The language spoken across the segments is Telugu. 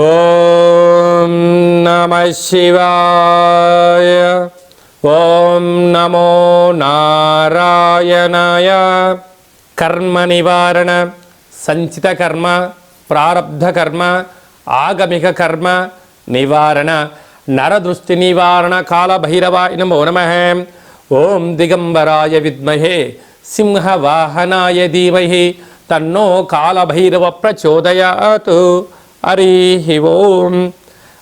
ఓం నమ శివాయ ఓం నమో నారాయణాయ. కర్మ నివారణ సంచిత కర్మ ప్రారబ్ధ కర్మ ఆగమిక కర్మ నివారణ నరదృష్టి నివారణ కాళభైరవాయ నమో నమ. ఓం దిగంబరాయ విద్మహే సింహవాహనాయ ధీమహి తన్నో కాళభైరవ ప్రచోదయాత్. హరి ఓం.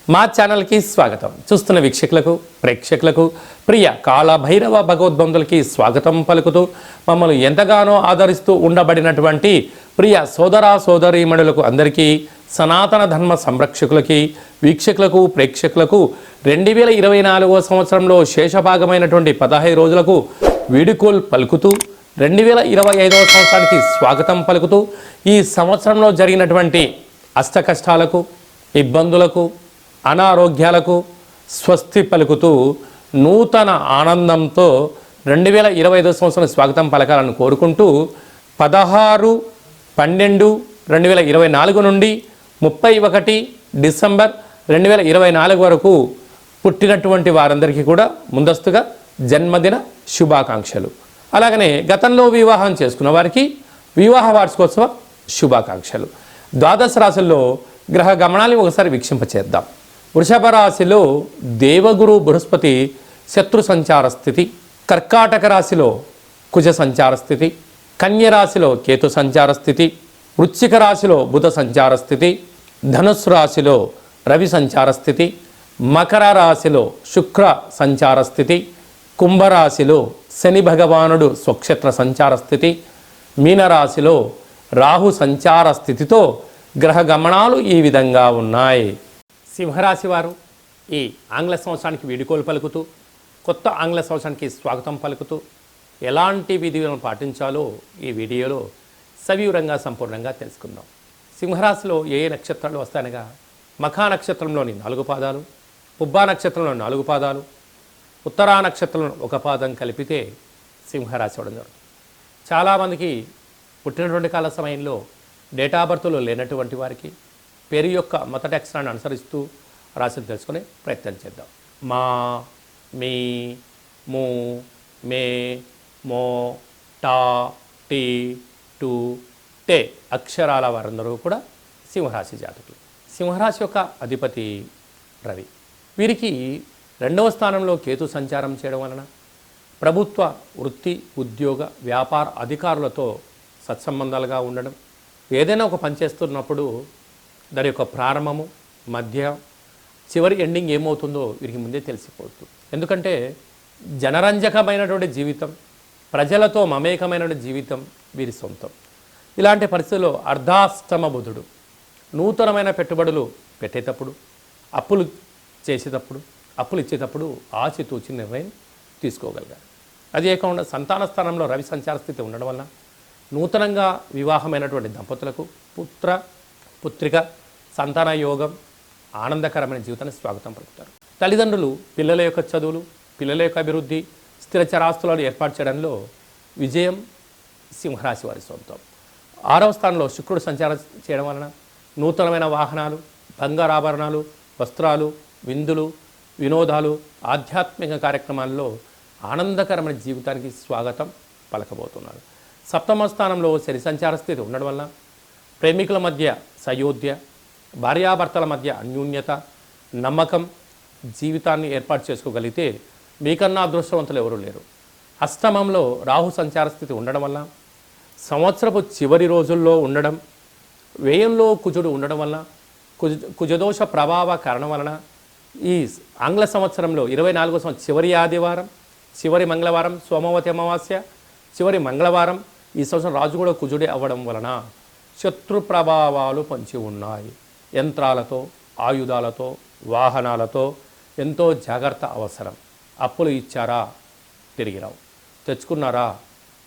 మా ఛానల్కి స్వాగతం. చూస్తున్న వీక్షకులకు ప్రేక్షకులకు ప్రియ కాళభైరవ భగవద్బంధులకి స్వాగతం పలుకుతూ మమ్మల్ని ఎంతగానో ఆదరిస్తూ ఉండబడినటువంటి ప్రియ సోదరా సోదరీమణులకు అందరికీ సనాతన ధర్మ సంరక్షకులకి వీక్షకులకు ప్రేక్షకులకు రెండు వేల ఇరవై నాలుగో సంవత్సరంలో శేషభాగమైనటువంటి పదహైదు రోజులకు వీడుకోల్ పలుకుతూ రెండు వేల ఇరవై ఐదవ సంవత్సరానికి స్వాగతం పలుకుతూ ఈ సంవత్సరంలో జరిగినటువంటి అష్టకష్టాలకు ఇబ్బందులకు అనారోగ్యాలకు స్వస్తి పలుకుతూ నూతన ఆనందంతో రెండు వేల ఇరవై ఐదో సంవత్సరం స్వాగతం పలకాలని కోరుకుంటూ పదహారు పన్నెండు రెండు వేల ఇరవై నాలుగు నుండి ముప్పై ఒకటి డిసెంబర్ రెండు వేల ఇరవై నాలుగు వరకు పుట్టినటువంటి వారందరికీ కూడా ముందస్తుగా జన్మదిన శుభాకాంక్షలు. అలాగనే గతంలో వివాహం చేసుకున్న వారికి వివాహ వార్షికోత్సవ శుభాకాంక్షలు. ద్వాదశ రాశుల్లో గ్రహ గమనాన్ని ఒకసారి వీక్షింపచేద్దాం. వృషభ రాశిలో దేవగురు బృహస్పతి శత్రు సంచార స్థితి కర్కాటక రాశిలో కుజ సంచార స్థితి కన్య రాశిలో కేతు సంచార స్థితి వృశ్చిక రాశిలో బుధ సంచార స్థితి ధనుస్సు రాశిలో రవి సంచార స్థితి మకర రాశిలో శుక్ర సంచార స్థితి కుంభరాశిలో శని భగవానుడు స్వక్షేత్ర సంచార స్థితి మీనరాశిలో రాహు సంచార స్థితితో గ్రహ గమనాలు ఈ విధంగా ఉన్నాయి. సింహరాశి వారు ఈ ఆంగ్ల సంవత్సరానికి వీడుకోలు పలుకుతూ కొత్త ఆంగ్ల సంవత్సరానికి స్వాగతం పలుకుతూ ఎలాంటి విధులను పాటించాలో ఈ వీడియోలో సవివరంగా సంపూర్ణంగా తెలుసుకుందాం. సింహరాశిలో ఏ ఏ నక్షత్రాలు వస్తాయనగా మఖా నక్షత్రంలోని నాలుగు పాదాలు పుబ్బా నక్షత్రంలో నాలుగు పాదాలు ఉత్తరా నక్షత్రంలో ఒక పాదం కలిపితే సింహరాశి అవడం జరుగుతుంది. చాలామందికి పుట్టినటువంటి కాల సమయంలో డేటా బర్త్లో లేనటువంటి వారికి పేరు యొక్క మొదటి అక్షరాన్ని అనుసరిస్తూ రాశిని తెలుసుకునే ప్రయత్నం చేద్దాం. మా మీ మూ మే మో టా టీ టు టే అక్షరాల వారందరూ కూడా సింహరాశి జాతకులు. సింహరాశి యొక్క అధిపతి రవి. వీరికి రెండవ స్థానంలో కేతు సంచారం చేయడం వలన ప్రభుత్వ వృత్తి ఉద్యోగ వ్యాపార అధికారులతో సత్సంబంధాలుగా ఉండడం. ఏదైనా ఒక పని చేస్తున్నప్పుడు దాని యొక్క ప్రారంభము మధ్య చివరి ఎండింగ్ ఏమవుతుందో వీరికి ముందే తెలిసిపోతుంది. ఎందుకంటే జనరంజకమైనటువంటి జీవితం ప్రజలతో మమేకమైనటువంటి జీవితం వీరి సొంతం. ఇలాంటి పరిస్థితుల్లో అర్ధాష్టమ బుధుడు నూతనమైన పెట్టుబడులు పెట్టేటప్పుడు అప్పులు చేసేటప్పుడు అప్పులు ఇచ్చేటప్పుడు ఆచితూచి నిర్ణయం తీసుకోగలిగారు అదే కాకుండా సంతాన స్థానంలో రవి సంచార స్థితి ఉండడం వల్ల నూతనంగా వివాహమైనటువంటి దంపతులకు పుత్ర పుత్రిక సంతాన యోగం ఆనందకరమైన జీవితాన్ని స్వాగతం పలుకుతారు. తల్లిదండ్రులు పిల్లల యొక్క చదువులు పిల్లల యొక్క అభివృద్ధి స్థిర చరాస్తులను ఏర్పాటు చేయడంలో విజయం సింహరాశి వారి సొంతం. ఆరవ స్థానంలో శుక్రుడు సంచారం చేయడం వలన నూతనమైన వాహనాలు బంగారు ఆభరణాలు వస్త్రాలు విందులు వినోదాలు ఆధ్యాత్మిక కార్యక్రమాల్లో ఆనందకరమైన జీవితానికి స్వాగతం పలకబోతున్నారు. సప్తమ స్థానంలో శని సంచార స్థితి ఉండడం వల్ల ప్రేమికుల మధ్య సయోధ్య భార్యాభర్తల మధ్య అన్యూన్యత నమ్మకం జీవితాన్ని ఏర్పాటు చేసుకోగలిగితే మీకన్నా అదృష్టవంతులు ఎవరూ లేరు. అష్టమంలో రాహు సంచార స్థితి ఉండడం వల్ల సంవత్సరపు చివరి రోజుల్లో ఉండడం వ్యయంలో కుజుడు ఉండడం వల్ల కుజ కుజదోష ప్రభావ కారణం వలన ఈ ఆంగ్ల సంవత్సరంలో ఇరవై నాలుగో సంవత్సరం చివరి ఆదివారం చివరి మంగళవారం సోమవతి అమావాస్య చివరి మంగళవారం ఈ సంవత్సరం రాజు కూడా కుజుడే అవ్వడం వలన శత్రు ప్రభావాలు పంచి ఉన్నాయి. యంత్రాలతో ఆయుధాలతో వాహనాలతో ఎంతో జాగ్రత్త అవసరం. అప్పులు ఇచ్చారా? తిరిగిరావు తెచ్చుకున్నారా?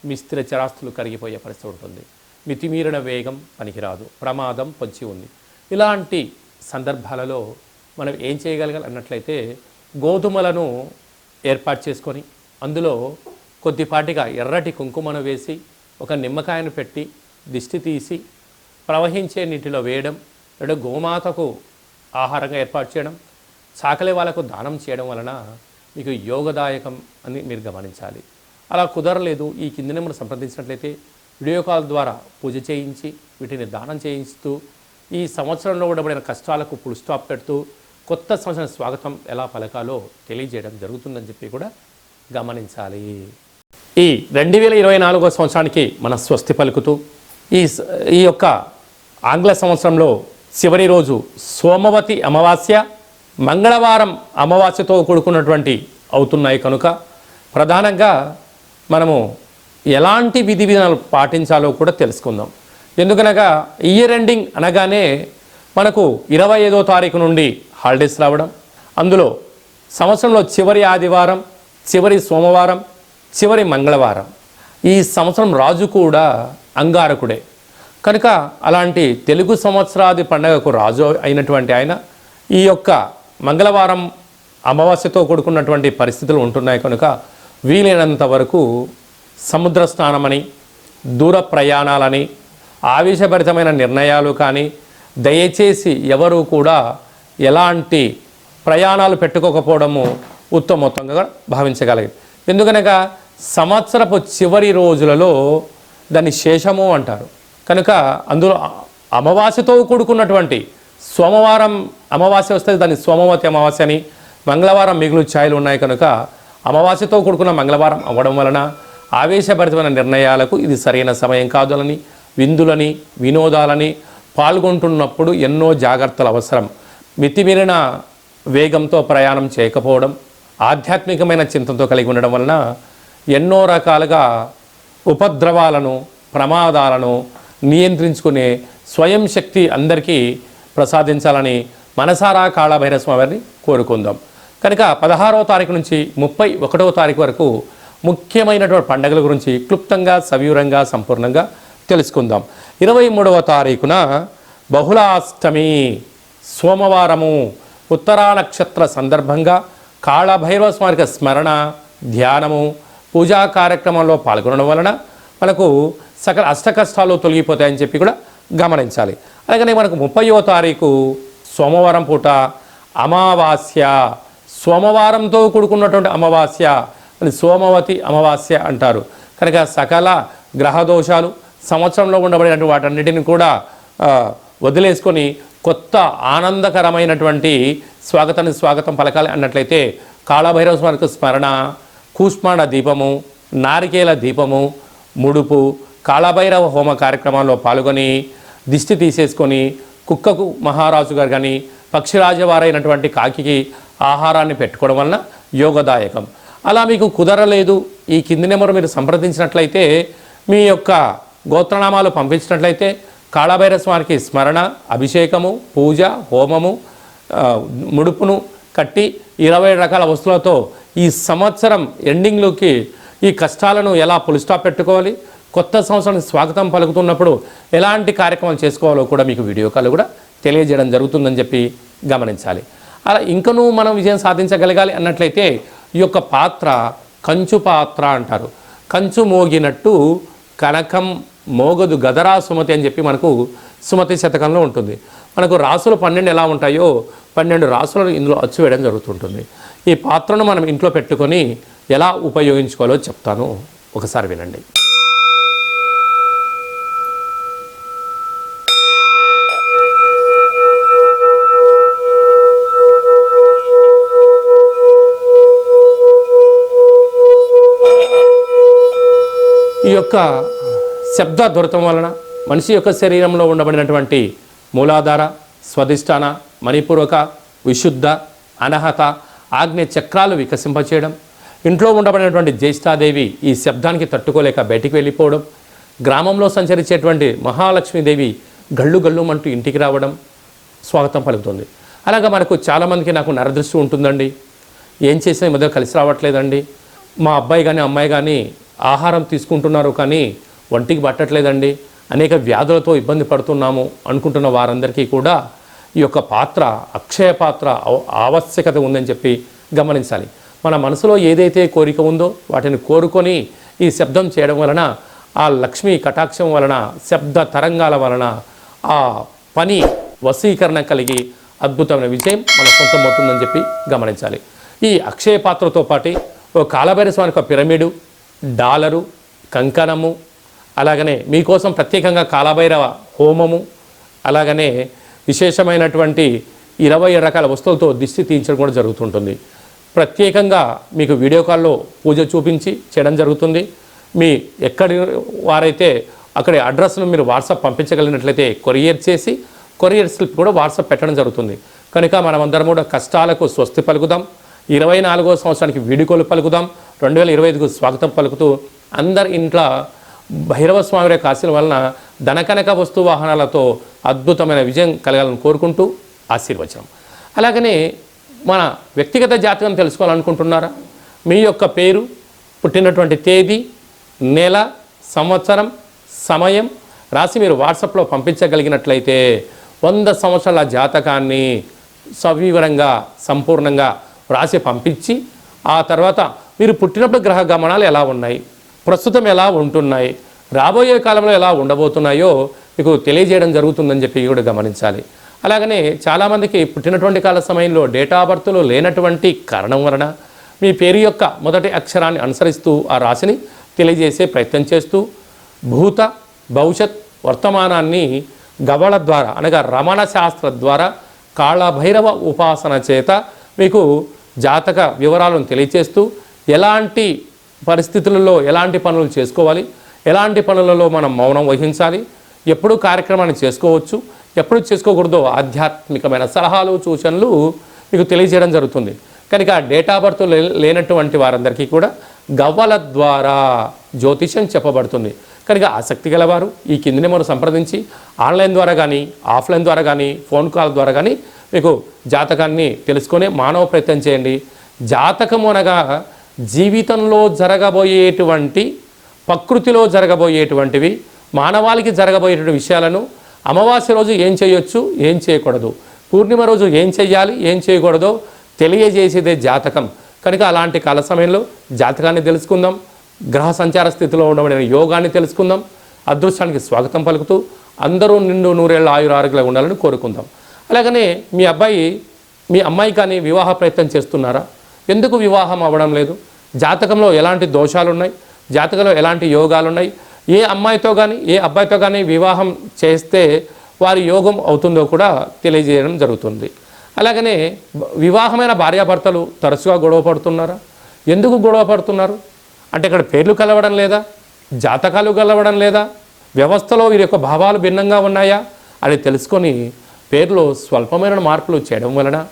మీ స్థిర చరాస్తులు కరిగిపోయే పరిస్థితి ఉంటుంది. మితిమీరిన వేగం పనికిరాదు. ప్రమాదం పొంచి ఉంది. ఇలాంటి సందర్భాలలో మనం ఏం చేయగలగాలి అన్నట్లయితే గోధుమలను ఏర్పాటు చేసుకొని అందులో కొద్దిపాటిగా ఎర్రటి కుంకుమను వేసి ఒక నిమ్మకాయను పెట్టి దిష్టి తీసి ప్రవహించే నీటిలో వేయడం లేదా గోమాతకు ఆహారంగా ఏర్పాటు చేయడం చాకలి వాళ్ళకు దానం చేయడం వలన మీకు యోగదాయకం అని మీరు గమనించాలి. అలా కుదరలేదు ఈ కింది నెంబర్ సంప్రదించినట్లయితే వీడియో కాల్ ద్వారా పూజ చేయించి వీటిని దానం చేయిస్తూ ఈ సంవత్సరంలో ఉండబడిన కష్టాలకు పులు స్టాప్ పెడుతూ కొత్త సంవత్సరం స్వాగతం ఎలా పలకాలో తెలియజేయడం జరుగుతుందని చెప్పి కూడా గమనించాలి. ఈ రెండు వేల ఇరవై నాలుగో సంవత్సరానికి మన స్వస్తి పలుకుతూ ఈ ఈ యొక్క ఆంగ్ల సంవత్సరంలో చివరి రోజు సోమవతి అమావాస్య మంగళవారం అమావాస్యతో కూడుకున్నటువంటి అవుతున్నాయి కనుక ప్రధానంగా మనము ఎలాంటి విధి విధానాలు పాటించాలో కూడా తెలుసుకుందాం. ఎందుకనగా ఇయర్ ఎండింగ్ అనగానే మనకు ఇరవై ఐదో తారీఖు నుండి హాలిడేస్ రావడం అందులో సంవత్సరంలో చివరి ఆదివారం చివరి సోమవారం చివరి మంగళవారం. ఈ సంవత్సరం రాజు కూడా అంగారకుడే. కనుక అలాంటి తెలుగు సంవత్సరాది పండగకు రాజు అయినటువంటి ఆయన ఈ యొక్క మంగళవారం అమావాస్యతో కూడుకున్నటువంటి పరిస్థితులు ఉంటున్నాయి కనుక వీలైనంత వరకు సముద్ర స్నానమని దూర ప్రయాణాలని ఆవేశభరితమైన నిర్ణయాలు కానీ దయచేసి ఎవరు కూడా ఎలాంటి ప్రయాణాలు పెట్టుకోకపోవడము ఉత్తమోత్తంగా భావించగలిగింది ఎందుకనగా సంవత్సరపు చివరి రోజులలో దాన్ని శేషము అంటారు. కనుక అందులో అమావాస్యతో కూడుకున్నటువంటి సోమవారం అమావాస్య వస్తే దాన్ని సోమవతి అమావాస్య అని మంగళవారం మిగులు ఛాయలు ఉన్నాయి కనుక అమావాస్యతో కూడుకున్న మంగళవారం అవ్వడం వలన ఆవేశభరితమైన నిర్ణయాలకు ఇది సరైన సమయం కాదులని విందులని వినోదాలని పాల్గొంటున్నప్పుడు ఎన్నో జాగ్రత్తలు అవసరం. మితిమీరిన వేగంతో ప్రయాణం చేయకపోవడం ఆధ్యాత్మికమైన చింతనతో కలిగి ఉండడం వలన ఎన్నో రకాలుగా ఉపద్రవాలను ప్రమాదాలను నియంత్రించుకునే స్వయం శక్తి అందరికీ ప్రసాదించాలని మనసారా కాళభైరస్వామి వారిని కోరుకుందాం. కనుక పదహారవ తారీఖు నుంచి ముప్పై ఒకటవ తారీఖు వరకు ముఖ్యమైనటువంటి పండుగల గురించి క్లుప్తంగా సవివరంగా సంపూర్ణంగా తెలుసుకుందాం. ఇరవై మూడవ తారీఖున బహుళాష్టమి సోమవారము. ఉత్తరా నక్షత్ర సందర్భంగా కాళభైరవ స్వామికి స్మరణ ధ్యానము పూజా కార్యక్రమంలో పాల్గొనడం వలన మనకు సకల అష్టకష్టాలు తొలగిపోతాయని చెప్పి కూడా గమనించాలి. అలాగనే మనకు ముప్పయో తారీఖు సోమవారం పూట అమావాస్య సోమవారంతో కూడుకున్నటువంటి అమావాస్య అని సోమవతి అమావాస్య అంటారు. కనుక సకల గ్రహదోషాలు సంవత్సరంలో ఉండబడినటువంటి వాటన్నిటిని కూడా వదిలేసుకొని కొత్త ఆనందకరమైనటువంటి స్వాగతాన్ని స్వాగతం పలకాలి అన్నట్లయితే కాళభైరవ స్వామికి స్మరణ కూష్మాండ దీపము నారికేల దీపము ముడుపు కాళభైరవ హోమ కార్యక్రమాల్లో పాల్గొని దిష్టి తీసేసుకొని కుక్కకు మహారాజు గారు కానీ పక్షిరాజవారైనటువంటి కాకికి ఆహారాన్ని పెట్టుకోవడం వలన యోగదాయకం. అలా మీకు కుదరలేదు ఈ కింది నెంబర్ మీరు సంప్రదించినట్లయితే మీ యొక్క గోత్రనామాలు పంపించినట్లయితే కాళభైరవ స్వామికి స్మరణ అభిషేకము పూజ హోమము ముడుపును కట్టి ఇరవై రకాల వస్తువులతో ఈ సంవత్సరం ఎండింగ్లోకి ఈ కష్టాలను ఎలా పులిస్టాప్ పెట్టుకోవాలి? కొత్త సంవత్సరానికి స్వాగతం పలుకుతున్నప్పుడు ఎలాంటి కార్యక్రమాలు చేసుకోవాలో కూడా మీకు వీడియో కాల్ కూడా తెలియజేయడం జరుగుతుందని చెప్పి గమనించాలి. అలా ఇంకనూ మనం విజయం సాధించగలగాలి అన్నట్లయితే ఈ యొక్క పాత్ర కంచు పాత్ర అంటారు. కంచు మోగినట్టు కనకం మోగదు గదరా సుమతి అని చెప్పి మనకు సుమతి శతకంలో ఉంటుంది. మనకు రాసులు పన్నెండు ఎలా ఉంటాయో పన్నెండు రాసులను ఇందులో అచ్చు వేయడం జరుగుతుంటుంది. ఈ పాత్రను మనం ఇంట్లో పెట్టుకొని ఎలా ఉపయోగించుకోవాలో చెప్తాను. ఒకసారి వినండి. ఈ యొక్క శబ్ద దురతం వలన మనిషి యొక్క శరీరంలో ఉండబడినటువంటి మూలాధార స్వధిష్టాన మణిపూర్వక విశుద్ధ అనహత ఆగ్నేయ చక్రాలు వికసింపచేయడం ఇంట్లో ఉండబడినటువంటి జ్యేష్ఠాదేవి ఈ శబ్దానికి తట్టుకోలేక బయటికి వెళ్ళిపోవడం గ్రామంలో సంచరించేటువంటి మహాలక్ష్మీదేవి గళ్ళు గళ్ళుమంటూ ఇంటికి రావడం స్వాగతం పలుకుతుంది. అలాగా మనకు చాలామందికి నాకు నరదృష్టి ఉంటుందండి. ఏం చేసినా ఈ మధ్య కలిసి రావట్లేదండి. మా అబ్బాయి కానీ అమ్మాయి కానీ ఆహారం తీసుకుంటున్నారు కానీ ఒంటికి పట్టట్లేదండి. అనేక వ్యాధులతో ఇబ్బంది పడుతున్నాము అనుకుంటున్న వారందరికీ కూడా ఈ యొక్క పాత్ర అక్షయ పాత్ర ఆవశ్యకత ఉందని చెప్పి గమనించాలి. మన మనసులో ఏదైతే కోరిక ఉందో వాటిని కోరుకొని ఈ శబ్దం చేయడం వలన ఆ లక్ష్మీ కటాక్షం వలన శబ్ద తరంగాల వలన ఆ పని వశీకరణ కలిగి అద్భుతమైన విజయం మన సొంతం అవుతుందని చెప్పి గమనించాలి. ఈ అక్షయ పాత్రతో పాటు ఓ కాలభైరస్వామి ఒక పిరమిడు డాలరు కంకణము అలాగనే మీకోసం ప్రత్యేకంగా కాలభైరవ హోమము అలాగనే విశేషమైనటువంటి ఇరవై రకాల వస్తువులతో దిష్టి తీయించడం కూడా జరుగుతుంటుంది. ప్రత్యేకంగా మీకు వీడియో కాల్లో పూజ చూపించి చేయడం జరుగుతుంది. మీ ఎక్కడి వారైతే అక్కడి అడ్రస్ను మీరు వాట్సాప్ పంపించగలిగినట్లయితే కొరియర్ చేసి కొరియర్ స్లిప్ కూడా వాట్సాప్ పెట్టడం జరుగుతుంది. కనుక మనమందరం కూడా కష్టాలకు స్వస్తి పలుకుదాం. ఇరవై నాలుగో సంవత్సరానికి వీడుకోలు పలుకుదాం. రెండు వేల ఇరవై ఐదుకు స్వాగతం పలుకుతూ అందరి ఇంట్లో భైరవ స్వామి యొక్క వలన ధనకనక వస్తు వాహనాలతో అద్భుతమైన విజయం కలగాలని కోరుకుంటూ ఆశీర్వచనం. అలాగనే మన వ్యక్తిగత జాతకం తెలుసుకోవాలనుకుంటున్నారా? మీ యొక్క పేరు పుట్టినటువంటి తేదీ నెల సంవత్సరం సమయం రాసి మీరు వాట్సాప్లో పంపించగలిగినట్లయితే వంద సంవత్సరాల జాతకాన్ని సవివరంగా సంపూర్ణంగా రాసి పంపించి ఆ తర్వాత మీరు పుట్టినప్పుడు గ్రహ గమనాలు ఎలా ఉన్నాయి? ప్రస్తుతం ఎలా ఉంటున్నాయి? రాబోయే కాలంలో ఎలా ఉండబోతున్నాయో మీకు తెలియజేయడం జరుగుతుందని చెప్పి కూడా గమనించాలి. అలాగనే చాలామందికి పుట్టినటువంటి కాల సమయంలో డేటా ఆఫ్ లేనటువంటి కారణం వలన మీ పేరు యొక్క మొదటి అక్షరాన్ని అనుసరిస్తూ ఆ రాశిని తెలియజేసే ప్రయత్నం చేస్తూ భూత భవిష్యత్ వర్తమానాన్ని గవళ ద్వారా అనగా రమణ శాస్త్ర ద్వారా కాళభైరవ ఉపాసన చేత మీకు జాతక వివరాలను తెలియచేస్తూ ఎలాంటి పరిస్థితులలో ఎలాంటి పనులు చేసుకోవాలి? ఎలాంటి పనులలో మనం మౌనం వహించాలి? ఎప్పుడు కార్యక్రమాన్ని చేసుకోవచ్చు? ఎప్పుడు చేసుకోకూడదో ఆధ్యాత్మికమైన సలహాలు సూచనలు మీకు తెలియజేయడం జరుగుతుంది. కనుక డేటా బర్త్ లేనటువంటి వారందరికీ కూడా గవ్వల ద్వారా జ్యోతిషం చెప్పబడుతుంది. కనుక ఆసక్తి గలవారు ఈ కిందనే మనం సంప్రదించి ఆన్లైన్ ద్వారా కానీ ఆఫ్లైన్ ద్వారా కానీ ఫోన్ కాల్ ద్వారా కానీ మీకు జాతకాన్ని తెలుసుకొని మానవ ప్రయత్నం చేయండి. జాతకం అనగా జీవితంలో జరగబోయేటువంటి ప్రకృతిలో జరగబోయేటువంటివి మానవాళికి జరగబోయేటువంటి విషయాలను అమావాస్య రోజు ఏం చేయొచ్చు ఏం చేయకూడదు. పూర్ణిమ రోజు ఏం చేయాలి ఏం చేయకూడదో తెలియజేసేదే జాతకం. కనుక అలాంటి కాల సమయంలో జాతకాన్ని తెలుసుకుందాం గ్రహ సంచార స్థితిలో ఉండబడిన యోగాన్ని తెలుసుకుందాం అదృష్టానికి స్వాగతం పలుకుతూ అందరూ నిండు నూరేళ్ళ ఆయుర ఆరోగ్యంగా ఉండాలని కోరుకుందాం. అలాగనే మీ అబ్బాయి మీ అమ్మాయి కానీ వివాహ ప్రయత్నం చేస్తున్నారా? ఎందుకు వివాహం అవ్వడం లేదు? జాతకంలో ఎలాంటి దోషాలు ఉన్నాయి జాతకంలో ఎలాంటి యోగాలు ఉన్నాయి ఏ అమ్మాయితో కానీ ఏ అబ్బాయితో కానీ వివాహం చేస్తే వారి యోగం అవుతుందో కూడా తెలియజేయడం జరుగుతుంది. అలాగనే వివాహమైన భార్యాభర్తలు తరచుగా గొడవ పడుతున్నారా? ఎందుకు గొడవ పడుతున్నారు? అంటే ఇక్కడ పేర్లు కలవడం లేదా? జాతకాలు కలవడం లేదా? వ్యవస్థలో వీరి యొక్క భావాలు భిన్నంగా ఉన్నాయా? అని తెలుసుకొని పేర్లో స్వల్పమైన మార్పులు చేయడం వలన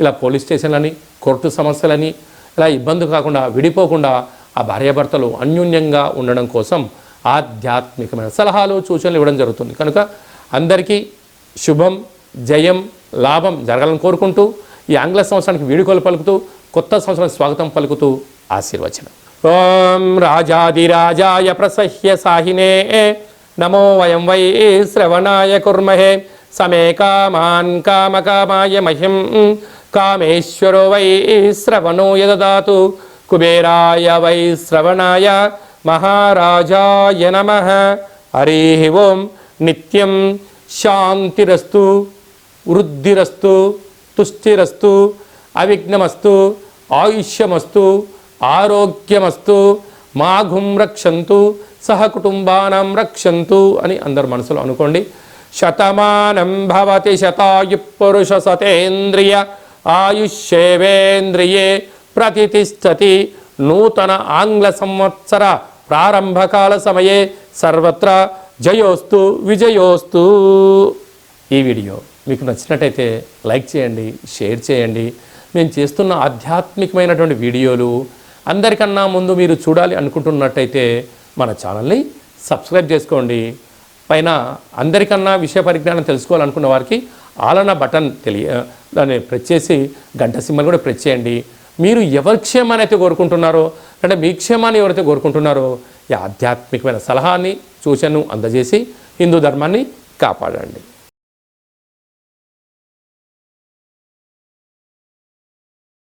ఇలా పోలీస్ స్టేషన్లని కోర్టు సమస్యలని ఇలా ఇబ్బంది కాకుండా విడిపోకుండా ఆ భార్యాభర్తలు అన్యోన్యంగా ఉండడం కోసం ఆధ్యాత్మికమైన సలహాలు సూచనలు ఇవ్వడం జరుగుతుంది. కనుక అందరికీ శుభం జయం లాభం జరగాలని కోరుకుంటూ ఈ ఆంగ్ల సంవత్సరానికి వీడుకోలు పలుకుతూ కొత్త సంవత్సరానికి స్వాగతం పలుకుతూ ఆశీర్వచనం. ఓం రాజాదిరాజాయ ప్రసహ్య సాహినే నమో వయం వై శ్రవణాయ కుర్మహే. సమే కామాన్ కామకామాయ మహిం కామేశ్వరో వై శ్రవణో యదదాతు. కుబేరాయ వై శ్రవణాయ మహారాజాయ నమ. హరి ఓం నిత్యం శాంతిరస్తు వృద్ధిరస్తు తుష్టిరస్తు అవిఘ్నమస్తు ఆయుష్యమస్తు ఆరోగ్యమస్తు మాఘుం రక్షంతు సహకుటుంబానం రక్షంతు అని అందరు మనసులో అనుకోండి. శతమానం భవతి శతాయు పురుష సతేంద్రియ ఆయుష్యేవేంద్రియే ప్రతిష్టతి నూతన ఆంగ్ల సంవత్సర ప్రారంభకాల సమయే సర్వత్రా జయోస్తు విజయోస్తు. ఈ వీడియో మీకు నచ్చినట్టయితే లైక్ చేయండి షేర్ చేయండి. మేము చేస్తున్న ఆధ్యాత్మికమైనటువంటి వీడియోలు అందరికన్నా ముందు మీరు చూడాలి అనుకుంటున్నట్టయితే మన ఛానల్ని సబ్స్క్రైబ్ చేసుకోండి. పైన అందరికన్నా విషయ పరిజ్ఞానం తెలుసుకోవాలనుకున్న వారికి ఆలన బటన్ తెలియ దాన్ని ప్రెస్ చేసి గంట సింబల్ కూడా ప్రెస్ చేయండి. మీరు ఎవరి క్షేమాన్ని అయితే కోరుకుంటున్నారో అంటే మీ క్షేమాన్ని ఎవరైతే కోరుకుంటున్నారో ఈ ఆధ్యాత్మికమైన సలహాని సూచనను అందజేసి హిందూ ధర్మాన్ని కాపాడండి.